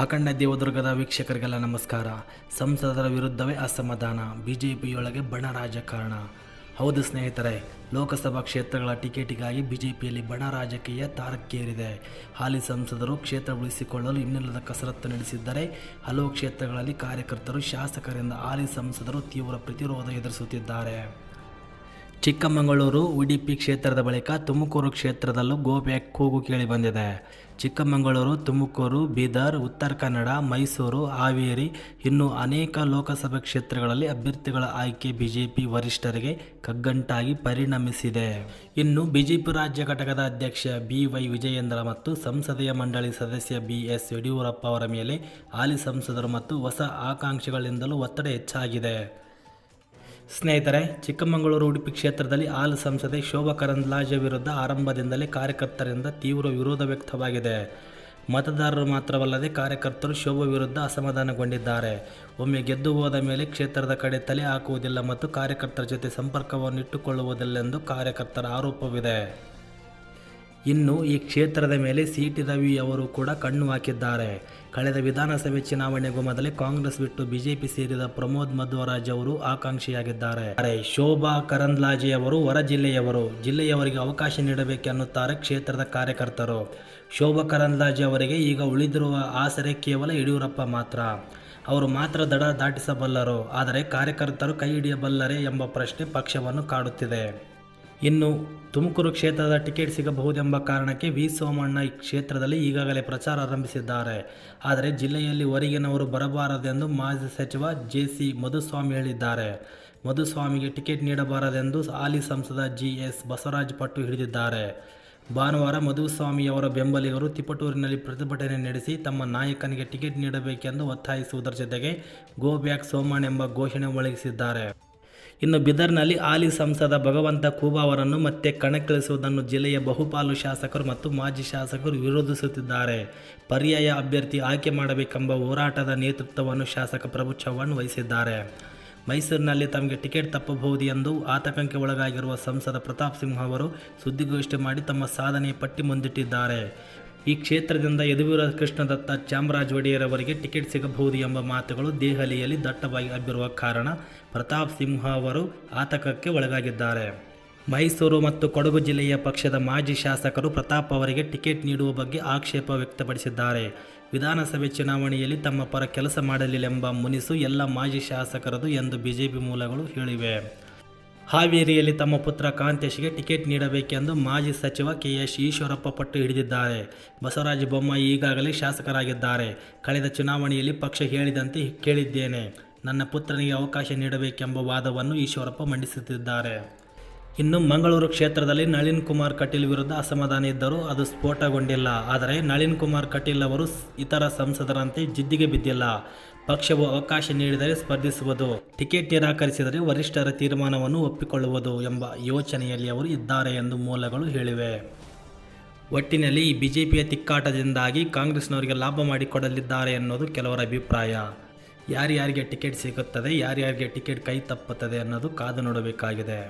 ಅಖಂಡ ದೇವದುರ್ಗದ ವೀಕ್ಷಕರಿಗೆಲ್ಲ ನಮಸ್ಕಾರ. ಸಂಸದರ ವಿರುದ್ಧವೇ ಅಸಮಾಧಾನ. ಬಿಜೆಪಿಯೊಳಗೆ ಬಣ ರಾಜಕಾರಣ. ಹೌದು ಸ್ನೇಹಿತರೆ, ಲೋಕಸಭಾ ಕ್ಷೇತ್ರಗಳ ಟಿಕೆಟಿಗಾಗಿ ಬಿಜೆಪಿಯಲ್ಲಿ ಬಣ ರಾಜಕೀಯ ತಾರಕ್ಕೇರಿದೆ. ಹಾಲಿ ಸಂಸದರು ಕ್ಷೇತ್ರ ಉಳಿಸಿಕೊಳ್ಳಲು ಇನ್ನಿಲ್ಲದ ಕಸರತ್ತು ನಡೆಸಿದ್ದರೆ, ಹಲವು ಕ್ಷೇತ್ರಗಳಲ್ಲಿ ಕಾರ್ಯಕರ್ತರು ಶಾಸಕರಿಂದ ಹಾಲಿ ಸಂಸದರು ತೀವ್ರ ಪ್ರತಿರೋಧ ಎದುರಿಸುತ್ತಿದ್ದಾರೆ. ಚಿಕ್ಕಮಗಳೂರು, ಉಡುಪಿ ಕ್ಷೇತ್ರದ ಬಳಿಕ ತುಮಕೂರು ಕ್ಷೇತ್ರದಲ್ಲೂ ಗೋ ಬ್ಯಾಕ್ ಕೂಗು ಕೇಳಿಬಂದಿದೆ ಚಿಕ್ಕಮಗಳೂರು, ತುಮಕೂರು, ಬೀದರ್, ಉತ್ತರ ಕನ್ನಡ, ಮೈಸೂರು, ಹಾವೇರಿ ಇನ್ನು ಅನೇಕ ಲೋಕಸಭೆ ಕ್ಷೇತ್ರಗಳಲ್ಲಿ ಅಭ್ಯರ್ಥಿಗಳ ಆಯ್ಕೆ ಬಿಜೆಪಿ ವರಿಷ್ಠರಿಗೆ ಕಗ್ಗಂಟಾಗಿ ಪರಿಣಮಿಸಿದೆ. ಇನ್ನು ಬಿಜೆಪಿ ರಾಜ್ಯ ಘಟಕದ ಅಧ್ಯಕ್ಷ ಬಿ ವೈ ವಿಜಯೇಂದ್ರ ಮತ್ತು ಸಂಸದೀಯ ಮಂಡಳಿ ಸದಸ್ಯ ಬಿ ಎಸ್ ಯಡಿಯೂರಪ್ಪ ಅವರ ಮೇಲೆ ಹಾಲಿ ಸಂಸದರು ಮತ್ತು ಹೊಸ ಆಕಾಂಕ್ಷಿಗಳಿಂದಲೂ ಒತ್ತಡ ಹೆಚ್ಚಾಗಿದೆ. ಸ್ನೇಹಿತರೆ, ಚಿಕ್ಕಮಗಳೂರು ಉಡುಪಿ ಕ್ಷೇತ್ರದಲ್ಲಿ ಹಾಲು ಸಂಸದೆ ಶೋಭಾ ಕರಂದ್ಲಾಜೆ ವಿರುದ್ಧ ಆರಂಭದಿಂದಲೇ ಕಾರ್ಯಕರ್ತರಿಂದ ತೀವ್ರ ವಿರೋಧ ವ್ಯಕ್ತವಾಗಿದೆ. ಮತದಾರರು ಮಾತ್ರವಲ್ಲದೆ ಕಾರ್ಯಕರ್ತರು ಶೋಭಾ ವಿರುದ್ಧ ಅಸಮಾಧಾನಗೊಂಡಿದ್ದಾರೆ. ಒಮ್ಮೆ ಗೆದ್ದು ಹೋದ ಮೇಲೆ ಕ್ಷೇತ್ರದ ಕಡೆ ತಲೆ ಹಾಕುವುದಿಲ್ಲ ಮತ್ತು ಕಾರ್ಯಕರ್ತರ ಜೊತೆ ಸಂಪರ್ಕವನ್ನು ಇಟ್ಟುಕೊಳ್ಳುವುದಿಲ್ಲ ಎಂದು ಕಾರ್ಯಕರ್ತರ ಆರೋಪವಿದೆ. ಇನ್ನು ಈ ಕ್ಷೇತ್ರದ ಮೇಲೆ ಸಿ ಟಿ ರವಿ ಅವರು ಕೂಡ ಕಣ್ಣು ಹಾಕಿದ್ದಾರೆ. ಕಳೆದ ವಿಧಾನಸಭೆ ಚುನಾವಣೆಗೂ ಮೊದಲೇ ಕಾಂಗ್ರೆಸ್ ಬಿಟ್ಟು ಬಿಜೆಪಿ ಸೇರಿದ ಪ್ರಮೋದ್ ಮಧ್ವರಾಜ್ ಅವರು ಆಕಾಂಕ್ಷಿಯಾಗಿದ್ದಾರೆ. ಶೋಭಾ ಕರಂದ್ಲಾಜೆ ಅವರು ಹೊರ ಜಿಲ್ಲೆಯವರು, ಜಿಲ್ಲೆಯವರಿಗೆ ಅವಕಾಶ ನೀಡಬೇಕೆನ್ನುತ್ತಾರೆ ಕ್ಷೇತ್ರದ ಕಾರ್ಯಕರ್ತರು. ಶೋಭಾ ಕರಂದ್ಲಾಜೆ ಅವರಿಗೆ ಈಗ ಉಳಿದಿರುವ ಆಸರೆ ಕೇವಲ ಯಡಿಯೂರಪ್ಪ ಮಾತ್ರ. ಅವರು ಮಾತ್ರ ದಡ ದಾಟಿಸಬಲ್ಲರು. ಆದರೆ ಕಾರ್ಯಕರ್ತರು ಕೈ ಹಿಡಿಯಬಲ್ಲರೆ ಎಂಬ ಪ್ರಶ್ನೆ ಪಕ್ಷವನ್ನು ಕಾಡುತ್ತಿದೆ. ಇನ್ನು ತುಮಕೂರು ಕ್ಷೇತ್ರದ ಟಿಕೆಟ್ ಸಿಗಬಹುದೆಂಬ ಕಾರಣಕ್ಕೆ ವಿ ಸೋಮಣ್ಣ ಈ ಕ್ಷೇತ್ರದಲ್ಲಿ ಈಗಾಗಲೇ ಪ್ರಚಾರ ಆರಂಭಿಸಿದ್ದಾರೆ. ಆದರೆ ಜಿಲ್ಲೆಯಲ್ಲಿ ಹೊರಗಿನವರು ಬರಬಾರದೆಂದು ಮಾಜಿ ಸಚಿವ ಜೆ ಸಿ ಮಧುಸ್ವಾಮಿ ಹೇಳಿದ್ದಾರೆ. ಮಧುಸ್ವಾಮಿಗೆ ಟಿಕೆಟ್ ನೀಡಬಾರದೆಂದು ಹಾಲಿ ಸಂಸದ ಜಿ ಎಸ್ ಬಸವರಾಜ್ ಪಟ್ಟು ಹಿಡಿದಿದ್ದಾರೆ. ಭಾನುವಾರ ಮಧುಸ್ವಾಮಿಯವರ ಬೆಂಬಲಿಗರು ತಿಪಟೂರಿನಲ್ಲಿ ಪ್ರತಿಭಟನೆ ನಡೆಸಿ ತಮ್ಮ ನಾಯಕನಿಗೆ ಟಿಕೆಟ್ ನೀಡಬೇಕೆಂದು ಒತ್ತಾಯಿಸುವುದರ ಜೊತೆಗೆ ಗೋ ಬ್ಯಾಕ್ ಸೋಮಣ್ಣ ಎಂಬ ಘೋಷಣೆ ಮೊಳಗಿಸಿದ್ದಾರೆ. ಇನ್ನು ಬಿದರ್ನಲ್ಲಿ ಹಾಲಿ ಸಂಸದ ಭಗವಂತ ಖೂಬಾ ಅವರನ್ನು ಮತ್ತೆ ಕಣಕ್ಕಿಳಿಸುವುದನ್ನು ಜಿಲ್ಲೆಯ ಬಹುಪಾಲು ಶಾಸಕರು ಮತ್ತು ಮಾಜಿ ಶಾಸಕರು ವಿರೋಧಿಸುತ್ತಿದ್ದಾರೆ. ಪರ್ಯಾಯ ಅಭ್ಯರ್ಥಿ ಆಯ್ಕೆ ಮಾಡಬೇಕೆಂಬ ಹೋರಾಟದ ನೇತೃತ್ವವನ್ನು ಶಾಸಕ ಪ್ರಭು ಚವ್ಹಾಣ್ ವಹಿಸಿದ್ದಾರೆ. ಮೈಸೂರಿನಲ್ಲಿ ತಮಗೆ ಟಿಕೆಟ್ ತಪ್ಪಬಹುದು ಎಂದು ಆತಂಕಕ್ಕೆ ಒಳಗಾಗಿರುವ ಸಂಸದ ಪ್ರತಾಪ್ ಸಿಂಹ ಅವರು ಸುದ್ದಿಗೋಷ್ಠಿ ಮಾಡಿ ತಮ್ಮ ಸಾಧನೆ ಪಟ್ಟಿ ಮುಂದಿಟ್ಟಿದ್ದಾರೆ. ಈ ಕ್ಷೇತ್ರದಿಂದ ಯದುವೀರ ಕೃಷ್ಣದತ್ತ ಚಾಮರಾಜ ಒಡೆಯರ್ ಅವರಿಗೆ ಟಿಕೆಟ್ ಸಿಗಬಹುದು ಎಂಬ ಮಾತುಗಳು ದೆಹಲಿಯಲ್ಲಿ ದಟ್ಟವಾಗಿ ಹಬ್ಬಿರುವ ಕಾರಣ ಪ್ರತಾಪ್ ಸಿಂಹ ಅವರು ಆತಂಕಕ್ಕೆ ಒಳಗಾಗಿದ್ದಾರೆ. ಮೈಸೂರು ಮತ್ತು ಕೊಡಗು ಜಿಲ್ಲೆಯ ಪಕ್ಷದ ಮಾಜಿ ಶಾಸಕರು ಪ್ರತಾಪ್ ಅವರಿಗೆ ಟಿಕೆಟ್ ನೀಡುವ ಬಗ್ಗೆ ಆಕ್ಷೇಪ ವ್ಯಕ್ತಪಡಿಸಿದ್ದಾರೆ. ವಿಧಾನಸಭೆ ಚುನಾವಣೆಯಲ್ಲಿ ತಮ್ಮ ಪರ ಕೆಲಸ ಮಾಡಲಿಲ್ಲ ಎಂಬ ಮುನಿಸು ಎಲ್ಲ ಮಾಜಿ ಶಾಸಕರದು ಎಂದು ಬಿಜೆಪಿ ಮೂಲಗಳು ಹೇಳಿವೆ. ಹಾವೇರಿಯಲ್ಲಿ ತಮ್ಮ ಪುತ್ರ ಕಾಂತೇಶ್ಗೆ ಟಿಕೆಟ್ ನೀಡಬೇಕೆಂದು ಮಾಜಿ ಸಚಿವ ಕೆ ಎಸ್ ಈಶ್ವರಪ್ಪ ಪಟ್ಟು ಹಿಡಿದಿದ್ದಾರೆ. ಬಸವರಾಜ ಬೊಮ್ಮಾಯಿ ಈಗಾಗಲೇ ಶಾಸಕರಾಗಿದ್ದಾರೆ. ಕಳೆದ ಚುನಾವಣೆಯಲ್ಲಿ ಪಕ್ಷ ಹೇಳಿದಂತೆ ಕೇಳಿದ್ದೇನೆ. ನನ್ನ ಪುತ್ರನಿಗೆ ಅವಕಾಶ ನೀಡಬೇಕೆಂಬ ವಾದವನ್ನು ಈಶ್ವರಪ್ಪ ಮಂಡಿಸುತ್ತಿದ್ದಾರೆ. ಇನ್ನು ಮಂಗಳೂರು ಕ್ಷೇತ್ರದಲ್ಲಿ ನಳಿನ್ ಕುಮಾರ್ ಕಟೀಲ್ ವಿರುದ್ಧ ಅಸಮಾಧಾನ ಇದ್ದರೂ ಅದು ಸ್ಫೋಟಗೊಂಡಿಲ್ಲ. ಆದರೆ ನಳಿನ್ ಕುಮಾರ್ ಕಟೀಲ್ ಅವರು ಇತರ ಸಂಸದರಂತೆ ಜಿದ್ದಿಗೆ ಬಿದ್ದಿಲ್ಲ. ಪಕ್ಷವು ಅವಕಾಶ ನೀಡಿದರೆ ಸ್ಪರ್ಧಿಸುವುದು, ಟಿಕೆಟ್ ನಿರಾಕರಿಸಿದರೆ ವರಿಷ್ಠರ ತೀರ್ಮಾನವನ್ನು ಒಪ್ಪಿಕೊಳ್ಳುವುದು ಎಂಬ ಯೋಚನೆಯಲ್ಲಿ ಅವರು ಇದ್ದಾರೆ ಎಂದು ಮೂಲಗಳು ಹೇಳಿವೆ. ಒಟ್ಟಿನಲ್ಲಿ ಈ ಬಿಜೆಪಿಯ ತಿಕ್ಕಾಟದಿಂದಾಗಿ ಕಾಂಗ್ರೆಸ್ನವರಿಗೆ ಲಾಭ ಮಾಡಿಕೊಡಲಿದ್ದಾರೆ ಎನ್ನುವುದು ಕೆಲವರ ಅಭಿಪ್ರಾಯ. ಯಾರ್ಯಾರಿಗೆ ಟಿಕೆಟ್ ಸಿಗುತ್ತದೆ, ಯಾರ್ಯಾರಿಗೆ ಟಿಕೆಟ್ ಕೈ ತಪ್ಪುತ್ತದೆ ಅನ್ನೋದು ಕಾದು ನೋಡಬೇಕಾಗಿದೆ.